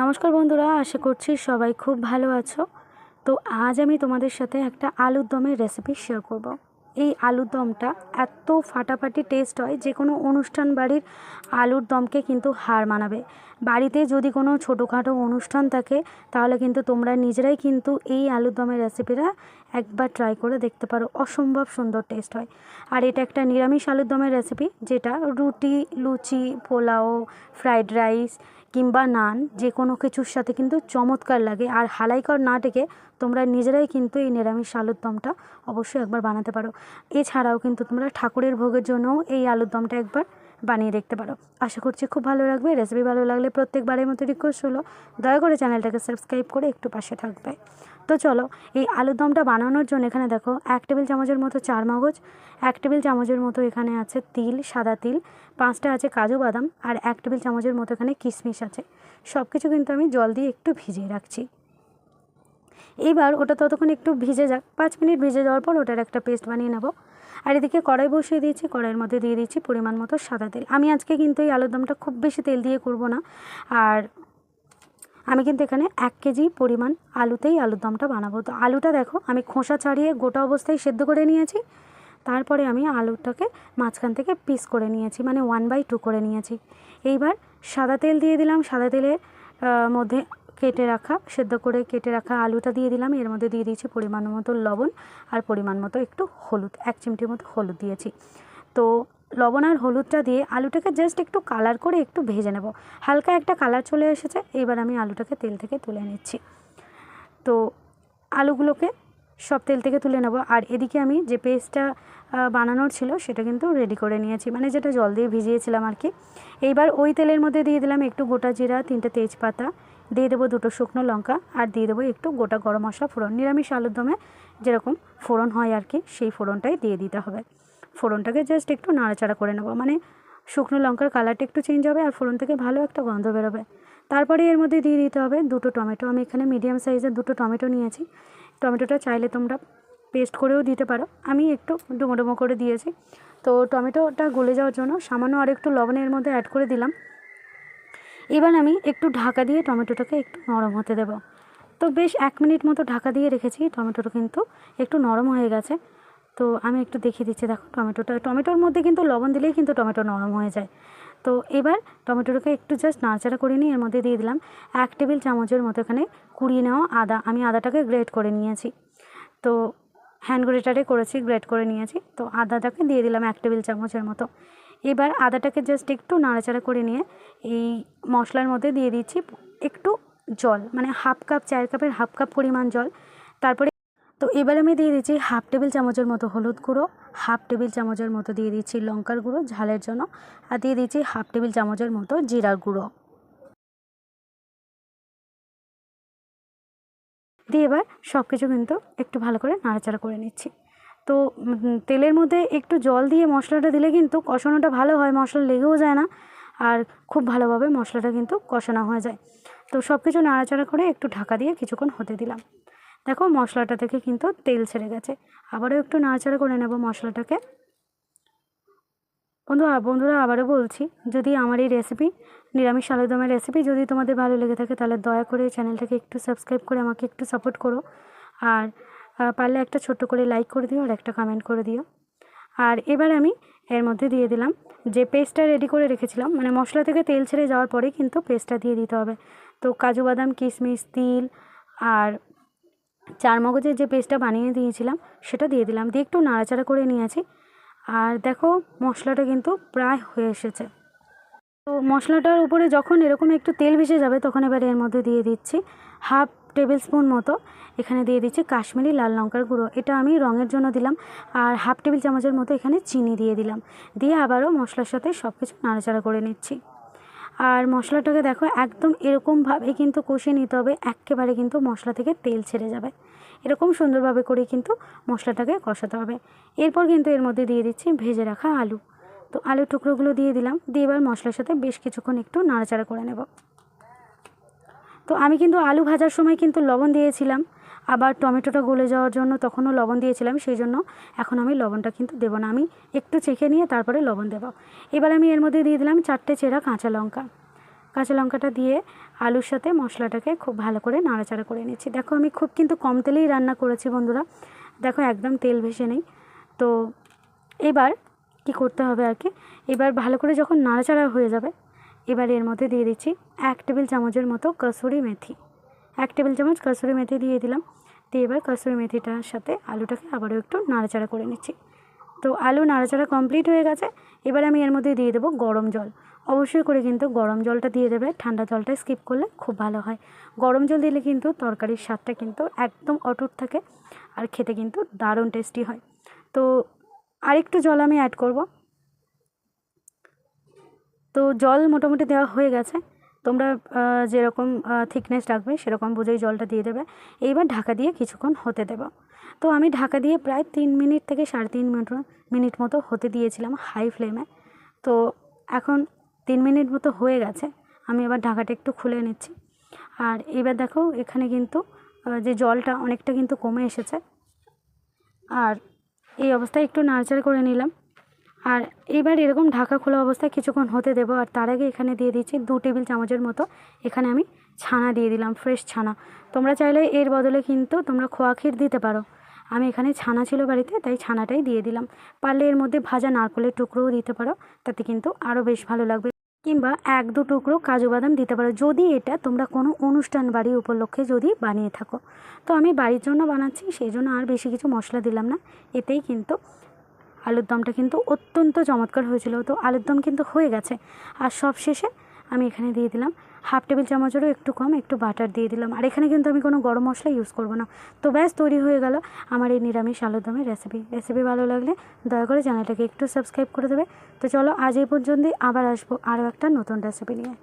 নমস্কার বন্ধুরা, আশা করছি সবাই খুব ভালো আছো। তো আজ আমি তোমাদের সাথে একটা আলুর দমের রেসিপি শেয়ার করব। এই আলুর দমটা এত ফাটাফাটি টেস্ট হয়, যে কোনো অনুষ্ঠান বাড়ির আলুর দমকে কিন্তু হার মানাবে। বাড়িতে যদি কোনো ছোটোখাটো অনুষ্ঠান থাকে, তাহলে কিন্তু তোমরা নিজেরাই কিন্তু এই আলুর দমের রেসিপিটা একবার ট্রাই করে দেখতে পারো। অসম্ভব সুন্দর টেস্ট হয়। আর এটা একটা নিরামিষ আলুর দমের রেসিপি যেটা রুটি, লুচি, পোলাও ফ্রাইড রাইস কিংবা নান যে কোনো কিছুর সাথে কিন্তু চমৎকার লাগে। আর হালাইকর না ডেকে তোমরা নিজেরাই কিন্তু এই নিরামিষ আলুর দমটা অবশ্যই একবার বানাতে পারো। এছাড়াও কিন্তু তোমরা ঠাকুরের ভোগের জন্যও এই আলুর দমটা একবার বানিয়ে দেখতে পারো। আশা করছি খুব ভালো লাগবে রেসিপি ভালো লাগলে প্রত্যেকবারের মতো রিকোয়েস্ট হলো। দয়া করে চ্যানেলটাকে সাবস্ক্রাইব করে একটু পাশে থাকবে। তো চলো, এই আলুর দমটা বানানোর জন্য এখানে দেখো এক টেবিল চামচের মতো চার মগজ, এক টেবিল চামচের মতো এখানে আছে তিল, সাদা তিল, পাঁচটা আছে কাজু বাদাম আর এক টেবিল চামচের মতো এখানে কিশমিশ আছে। সব কিছু কিন্তু আমি জল দিয়ে একটু ভিজিয়ে রাখছি। এইবার ওটা ততক্ষণ একটু ভিজে যাক, পাঁচ মিনিট ভিজে যাওয়ার পর ওটার একটা পেস্ট বানিয়ে নেব। আর এদিকে কড়াই বসিয়ে দিয়েছি, কড়াইয়ের মধ্যে দিয়ে দিচ্ছি পরিমাণ মতো সাদা তেল। আমি আজকে কিন্তু এই আলুর দমটা খুব বেশি তেল দিয়ে করব না। আর আমি কিন্তু এখানে এক কেজি পরিমাণ আলুতেই আলুর দমটা বানাবো। তো আলুটা দেখো, আমি খোসা ছাড়িয়ে গোটা অবস্থায় সেদ্ধ করে নিয়েছি। তারপরে আমি আলুটাকে মাঝখান থেকে পিস করে নিয়েছি মানে ওয়ান বাই টু করে নিয়েছি। এইবার সাদা তেল দিয়ে দিলাম, সাদা তেলের মধ্যে কেটে রাখা, সেদ্ধ করে কেটে রাখা আলুটা দিয়ে দিলাম। এর মধ্যে দিয়ে দিয়েছি পরিমাণ মতো লবণ আর পরিমাণ মতো একটু হলুদ, এক চিমটির মতো হলুদ দিয়েছি। তো লবণ আর হলুদটা দিয়ে আলুটাকে জাস্ট একটু কালার করে একটু ভেজে নেব। হালকা একটা কালার চলে এসেছে, এবার আমি আলুটাকে তেল থেকে তুলে নিচ্ছি। তো আলুগুলোকে সব তেল থেকে তুলে নেব, আর এদিকে আমি যে পেস্টটা বানানোর ছিল সেটা কিন্তু রেডি করে নিয়েছি মানে যেটা জল দিয়ে ভিজিয়েছিলাম আর কি। এইবার ওই তেলের মধ্যে দিয়ে দিলাম একটু গোটা জিরা, তিনটে তেজপাতা, দিয়ে দেবো দুটো শুকনো লঙ্কা, আর দিয়ে দেবো একটু গোটা গরম মশলা ফোড়ন। নিরামিষ আলুর দমে যেরকম ফোড়ন হয় আর কি, সেই ফোড়নটাই দিয়ে দিতে হবে। ফোড়নটাকে জাস্ট একটু নাড়াচাড়া করে নেব। মানে শুকনো লঙ্কার কালারটা একটু চেঞ্জ হবে আর ফোড়ন থেকে ভালো একটা গন্ধ বেরোবে। তারপরে এর মধ্যে দিয়ে দিতে হবে দুটো টমেটো। আমি এখানে মিডিয়াম সাইজের দুটো টমেটো নিয়েছি। টমেটোটা চাইলে তোমরা পেস্ট করেও দিতে পারো। আমি একটু ডুমো ডুমো করে দিয়েছি। তো টমেটোটা গলে যাওয়ার জন্য সামান্য আর একটু লবণের মধ্যে অ্যাড করে দিলাম। এবার আমি একটু ঢাকা দিয়ে টমেটোটাকে একটু নরম হতে দেব। তো বেশ এক মিনিট মতো ঢাকা দিয়ে রেখেছি। টমেটোটা কিন্তু একটু নরম হয়ে গেছে। তো আমি একটু দেখিয়ে দিচ্ছি, দেখো টমেটোটা। টমেটোর মধ্যে কিন্তু লবণ দিলেই কিন্তু টমেটো নরম হয়ে যায়। তো এবার টমেটোটাকে একটু জাস্ট নাড়াচাড়া করে নিয়ে এর মধ্যে দিয়ে দিলাম এক টেবিল চামচের মতো এখানে কুড়িয়ে নেওয়া আদা। আমি আদাটাকে গ্রেট করে নিয়েছি। তো হ্যান্ড গ্রেটারে করেছি গ্রেট করে নিয়েছি। তো আদাটাকে দিয়ে দিলাম এক টেবিল চামচের মতো। এবার আদাটাকে জাস্ট একটু নাড়াচাড়া করে নিয়ে এই মশলার মধ্যে দিয়ে দিচ্ছি একটু জল মানে হাফ কাপ চায়ের কাপের হাফ কাপ পরিমাণ জল। তারপরে তো এবার আমি দিয়ে দিচ্ছি হাফ টেবিল চামচের মতো হলুদ গুঁড়ো, হাফ টেবিল চামচের মতো দিয়ে দিচ্ছি লঙ্কার গুঁড়ো ঝালের জন্য, আর দিয়ে দিচ্ছি হাফ টেবিল চামচের মতো জিরার গুঁড়ো। দিয়ে এবার সব কিছু কিন্তু একটু ভালো করে নাড়াচাড়া করে নিচ্ছি। তো তেলের মধ্যে একটু জল দিয়ে মশলাটা দিলে কিন্তু কষানোটা ভালো হয়, মশলা লেগেও যায় না, আর খুব ভালোভাবে মশলাটা কিন্তু কষানো হয়ে যায়। তো সব কিছু নাড়াচাড়া করে একটু ঢাকা দিয়ে কিছুক্ষণ হতে দিলাম। দেখো মশলাটা থেকে কিন্তু তেল ছেড়ে গেছে। আবারও একটু নাড়াচাড়া করে নেব মশলাটাকে। বন্ধু বন্ধুরা, আবারও বলছি, যদি আমার এই রেসিপি নিরামিষ আলুদমের রেসিপি যদি তোমাদের ভালো লেগে থাকে, তাহলে দয়া করে চ্যানেলটাকে একটু সাবস্ক্রাইব করে আমাকে একটু সাপোর্ট করো। আর পারলে একটা ছোট্ট করে লাইক করে দিও আর একটা কমেন্ট করে দিও। আর এবার আমি এর মধ্যে দিয়ে দিলাম যে পেস্টটা রেডি করে রেখেছিলাম মানে মশলা থেকে তেল ছেড়ে যাওয়ার পরে কিন্তু পেস্টটা দিয়ে দিতে হবে। তো কাজু বাদাম, কিশমিশ, তিল আর চার মগজের যে পেস্টটা বানিয়ে দিয়েছিলাম, সেটা দিয়ে দিলাম। দিয়ে একটু নাড়াচাড়া করে নিয়েছি। আর দেখো, মশলাটা কিন্তু প্রায় হয়ে এসেছে। তো মশলাটার উপরে যখন এরকম একটু তেল ভেসে যাবে, তখন এবার এর মধ্যে দিয়ে দিচ্ছি হাফ টেবিল স্পুন মতো। এখানে দিয়ে দিচ্ছি কাশ্মীরি লাল লঙ্কার গুঁড়ো। এটা আমি রঙের জন্য দিলাম। আর হাফ টেবিল চামচের মতো এখানে চিনি দিয়ে দিলাম। দিয়ে আবারও মশলার সাথে সব কিছু নাড়াচাড়া করে নিচ্ছি। আর মশলাটাকে দেখো একদম এরকমভাবে কিন্তু কষিয়ে নিতে হবে, একেবারে কিন্তু মশলা থেকে তেল ছেড়ে যাবে। এরকম সুন্দরভাবে করে কিন্তু মশলাটাকে কষাতে হবে। এরপর কিন্তু এর মধ্যে দিয়ে দিচ্ছি ভেজে রাখা আলু। তো আলুর টুকরোগুলো দিয়ে দিলাম, দিয়ে এবার মশলার সাথে বেশ কিছুক্ষণ একটু নাড়াচাড়া করে নেব। তো আমি কিন্তু আলু ভাজার সময় কিন্তু লবণ দিয়েছিলাম আবার টমেটোটা গলে যাওয়ার জন্য তখনও লবণ দিয়েছিলাম, সেই জন্য এখন আমি লবণটা কিন্তু দেবো না। আমি একটু চেখে নিয়ে তারপরে লবণ দেবো। এবার আমি এর মধ্যে দিয়ে দিলাম চারটে চেরা কাঁচা লঙ্কা। কাঁচা লঙ্কাটা দিয়ে আলুর সাথে মশলাটাকে খুব ভালো করে নাড়াচাড়া করে নিচ্ছি। দেখো আমি খুব কিন্তু কম তেলেই রান্না করেছি বন্ধুরা। দেখো একদম তেল ভেসে নেই। তো এবার কি করতে হবে আর কি? এবার ভালো করে যখন নাড়াচাড়া হয়ে যাবে, এবার এর মধ্যে দিয়ে দিচ্ছি এক টেবিল চামচের মতো কসুরি মেথি। এক টেবিল চামচ কসুরি মেথি দিয়ে দিলাম। দিয়ে এবার কসুরি মেথিটার সাথে আলুটাকে আবারও একটু নাড়াচাড়া করে নিচ্ছি। তো আলু নাড়াচাড়া কমপ্লিট হয়ে গেছে। এবার আমি এর মধ্যে দিয়ে দেবো গরম জল। অবশ্যই করে কিন্তু গরম জলটা দিয়ে দেবে। ঠান্ডা জলটা স্কিপ করলে খুব ভালো হয়। গরম জল দিলে কিন্তু তরকারির স্বাদটা কিন্তু একদম অটুট থাকে আর খেতে কিন্তু দারুণ টেস্টি হয়। তো আরেকটু জল আমি অ্যাড করব। তো জল মোটামুটি দেওয়া হয়ে গেছে। তোমরা যেরকম থিকনেস রাখবে, সেরকম বুঝেই জলটা দিয়ে দেবে। এইবার ঢাকা দিয়ে কিছুক্ষণ হতে দেবো। তো আমি ঢাকা দিয়ে প্রায় তিন মিনিট থেকে সাড়ে তিন মিনিট মিনিট মতো হতে দিয়েছিলাম হাই ফ্লেমে তো এখন তিন মিনিট মতো হয়ে গেছে। আমি এবার ঢাকাটা একটু খুলে নিচ্ছি। আর এবার দেখো, এখানে কিন্তু যে জলটা অনেকটা কিন্তু কমে এসেছে। আর এই অবস্থায় একটু নাড়াচাড়া করে নিলাম। আর এবার এরকম ঢাকা খোলা অবস্থায় কিছুক্ষণ হতে দেবো, আর তার আগে এখানে দিয়ে দিচ্ছি দু টেবিল চামচের মতো। এখানে আমি ছানা দিয়ে দিলাম, ফ্রেশ ছানা। তোমরা চাইলে এর বদলে কিন্তু তোমরা খোয়া ক্ষীর দিতে পারো। আমি এখানে ছানা ছিল বাড়িতে, তাই ছানাটাই দিয়ে দিলাম। পারলে এর মধ্যে ভাজা নারকলের টুকরোও দিতে পারো, তাতে কিন্তু আরও বেশ ভালো লাগবে। কিংবা এক দু টুকরো কাজু বাদাম দিতে পারো, যদি এটা তোমরা কোনো অনুষ্ঠান বাড়ি উপলক্ষে যদি বানিয়ে থাকো। তো আমি বাড়ির জন্য বানাচ্ছি, সেই জন্য আর বেশি কিছু মশলা দিলাম না। এতেই কিন্তু আলুর দমটা কিন্তু অত্যন্ত চমৎকার হয়েছিল। তো আলুর দম কিন্তু হয়ে গেছে। আর সব শেষে আমি এখানে দিয়ে দিলাম হাফ টেবিল চামচেরও একটু কম, একটু বাটার দিয়ে দিলাম। আর এখানে কিন্তু আমি কোনো গরম মশলা ইউজ করব না। তো ব্যাস, তৈরি হয়ে গেল আমার এই নিরামিষ আলুর দমের রেসিপি রেসিপি ভালো লাগলে দয়া করে চ্যানেলটাকে একটু সাবস্ক্রাইব করে দেবে। তো চলো আজ এই পর্যন্তই, আবার আসব আরও একটা নতুন রেসিপি নিয়ে।